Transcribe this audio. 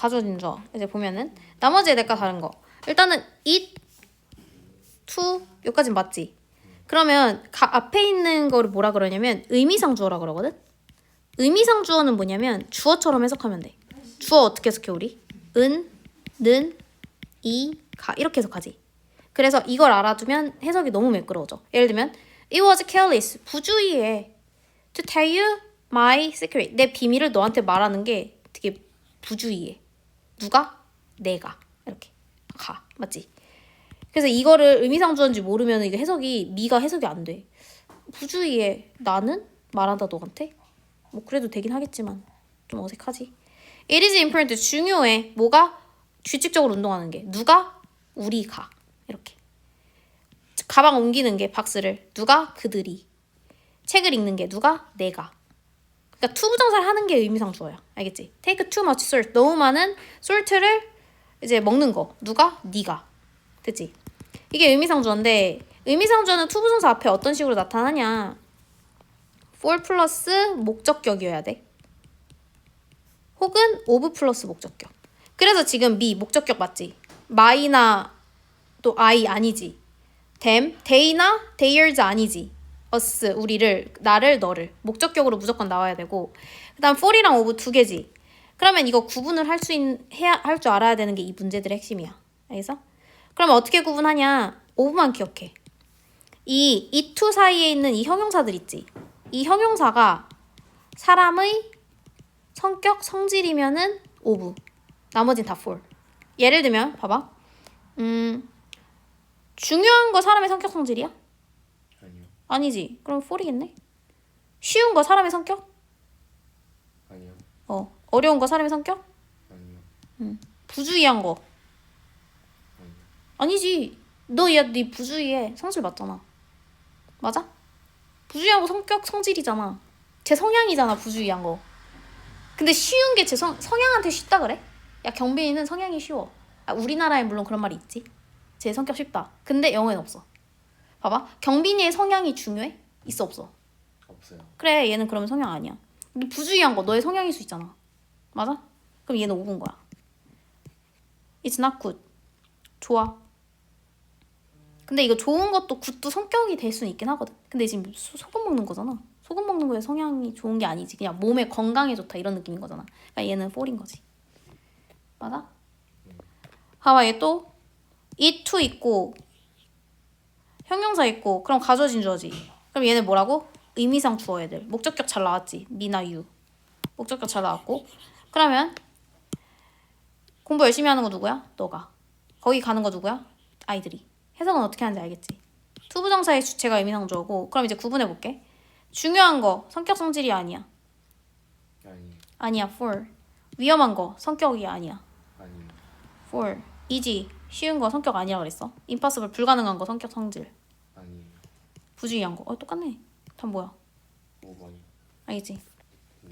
가져진 거 이제 보면은 나머지 애들과 다른 거. 일단은 it, to 여기까진 맞지? 그러면 가, 앞에 있는 거를 뭐라 그러냐면 의미상 주어라 그러거든? 의미상 주어는 뭐냐면 주어처럼 해석하면 돼. 주어 어떻게 해석해 우리? 은, 는, 이, 가. 이렇게 해석하지. 그래서 이걸 알아두면 해석이 너무 매끄러워져. 예를 들면 it was careless. 부주의해. To tell you my secret. 내 비밀을 너한테 말하는 게 되게 부주의해 누가? 내가. 이렇게. 가. 맞지? 그래서 이거를 의미상 주어인지 모르면 이게 해석이 미가 해석이 안 돼. 부주의해 나는 말한다 너한테? 뭐 그래도 되긴 하겠지만 좀 어색하지. It is important 중요해. 뭐가? 규칙적으로 운동하는 게. 누가? 우리가. 이렇게. 가방 옮기는 게 박스를. 누가? 그들이. 책을 읽는 게 누가? 내가 그러니까 투부정사를 하는 게 의미상 주어야. 알겠지? Take too much salt. 너무 많은 솔트를 이제 먹는 거. 누가? 네가. 됐지? 이게 의미상 주어인데 의미상 주어는 투부정사 앞에 어떤 식으로 나타나냐? for 플러스 목적격이어야 돼. 혹은 of 플러스 목적격. 그래서 지금 me 목적격 맞지? my나 또 I 아니지. them, they나 theirs 아니지. Us 우리를 나를 너를 목적격으로 무조건 나와야 되고 그다음 for이랑 of 두 개지. 그러면 이거 구분을 할 수 해야 할 줄 알아야 되는 게 이 문제들의 핵심이야. 알겠어? 그러면 어떻게 구분하냐? of만 기억해. 이 이 투 사이에 있는 이 형용사들 있지. 이 형용사가 사람의 성격 성질이면은 of. 나머진 다 for. 예를 들면 봐봐. 음 중요한 거 사람의 성격 성질이야? 아니지. 그럼 for이겠네. 쉬운 거 사람의 성격? 아니요. 어. 어려운 거 사람의 성격? 아니요. 부주의한 거. 아니요. 아니지. 너, 야, 네 부주의해. 성질 맞잖아. 맞아? 부주의한 거 성격 성질이잖아. 제 성향이잖아, 부주의한 거. 근데 쉬운 게 제 성, 성향한테 쉽다 그래? 야, 경빈이는 성향이 쉬워. 아, 우리나라에 물론 그런 말이 있지. 제 성격 쉽다. 근데 영어엔 없어. 봐봐. 경빈이의 성향이 중요해? 있어, 없어? 없어요. 그래, 얘는 그러면 성향 아니야. 근데 부주의한 거 너의 성향일 수 있잖아. 맞아? 그럼 얘는 5분 거야. It's not good. 좋아. 근데 이거 좋은 것도 굿도 성격이 될 수는 있긴 하거든. 근데 지금 소, 소금 먹는 거잖아. 소금 먹는 거에 성향이 좋은 게 아니지. 그냥 몸에 건강에 좋다 이런 느낌인 거잖아. 그러니까 얘는 4인 거지. 맞아? 봐봐 얘또 it to 있고 형용사 있고 그럼 가져진 주어지. 그럼 얘는 뭐라고? 의미상 주어 애들. 목적격 잘 나왔지. 미나 유. 목적격 잘 나왔고. 그러면 공부 열심히 하는 거 누구야? 너가. 거기 가는 거 누구야? 아이들이. 해석은 어떻게 하는지 알겠지? 투부정사의 주체가 의미상 주어고 그럼 이제 구분해 볼게. 중요한 거 성격 성질이 아니야. 아니요. 아니야. for. 위험한 거 성격이 아니야. 아니요. for. easy. 쉬운 거 성격 아니라 그랬어. impossible. 불가능한 거 성격 성질. 아니요. 부주의한 거. 어 똑같네. 답 뭐야? 5번이. 알겠지?